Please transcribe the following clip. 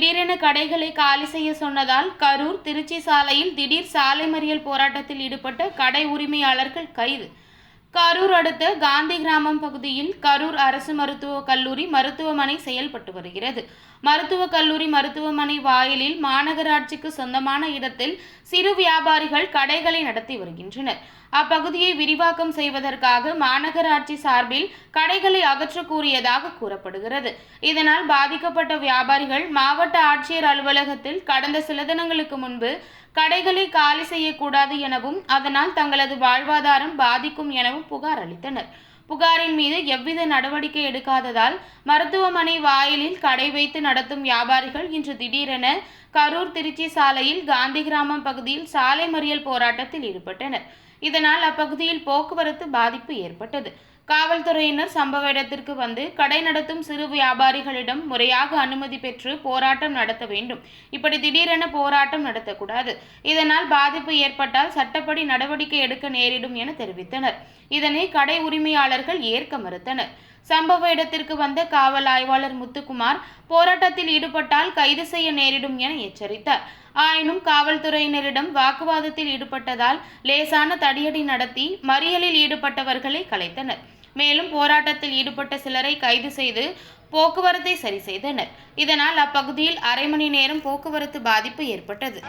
திடீரென கடைகளை காலி செய்ய சொன்னதால் கரூர் திருச்சி சாலையில் திடீர் சாலை மறியல் போராட்டத்தில் ஈடுபட்ட கடை உரிமையாளர்கள் கைது. கரூர் அடுத்த காந்தி கிராமம் பகுதியில் கரூர் அரசு மருத்துவக் கல்லூரி மருத்துவமனை செயல்பட்டு வருகிறது. மருத்துவக் கல்லூரி மருத்துவமனை வாயிலில் மாநகராட்சிக்கு சொந்தமான இடத்தில் சிறு வியாபாரிகள் கடைகளை நடத்தி வருகின்றனர். அப்பகுதியை விரிவாக்கம் செய்வதற்காக மாநகராட்சி சார்பில் கடைகளை அகற்ற கூறியதாக கூறப்படுகிறது. இதனால் பாதிக்கப்பட்ட வியாபாரிகள் மாவட்ட ஆட்சியர் அலுவலகத்தில் கடந்த சில தினங்களுக்கு முன்பு கடைகளை காலி செய்யக்கூடாது எனவும் அதனால் தங்களது வாழ்வாதாரம் பாதிக்கும் எனவும் புகார் அளித்தனர். புகாரின் மீது எவ்வித நடவடிக்கை எடுக்காததால் மருத்துவமனை வாயிலில் கடை வைத்து நடத்தும் வியாபாரிகள் இன்று திடீரென கரூர் திருச்சி சாலையில் காந்தி கிராமம் பகுதியில் சாலை மறியல் போராட்டத்தில் ஈடுபட்டனர். இதனால் அப்பகுதியில் போக்குவரத்து பாதிப்பு ஏற்பட்டது. காவல்துறையினர் சம்பவ இடத்திற்கு வந்து கடை நடத்தும் சிறு வியாபாரிகளிடம் முறையாக அனுமதி பெற்று போராட்டம் நடத்த வேண்டும். இப்படி திடீரென போராட்டம் நடத்தக்கூடாது. இதனால் பாதிப்பு ஏற்பட்டால் சட்டப்படி நடவடிக்கை எடுக்க நேரிடும் என தெரிவித்தனர். இதனை கடை உரிமையாளர்கள் ஏற்க மறுத்தனர். சம்பவ இடத்திற்கு வந்த காவல் ஆய்வாளர் முத்துக்குமார் போராட்டத்தில் ஈடுபட்டால் கைது செய்ய நேரிடும் என எச்சரித்தார். ஆயினும் காவல்துறையினரிடம் வாக்குவாதத்தில் ஈடுபட்டதால் லேசான தடியடி நடத்தி மறியலில் ஈடுபட்டவர்களை கலைத்தனர். மேலும் போராட்டத்தில் ஈடுபட்ட சிலரை கைது செய்து போக்குவரத்தை சரி செய்தனர். இதனால் அப்பகுதியில் அரை மணி நேரம் போக்குவரத்து பாதிப்பு ஏற்பட்டது.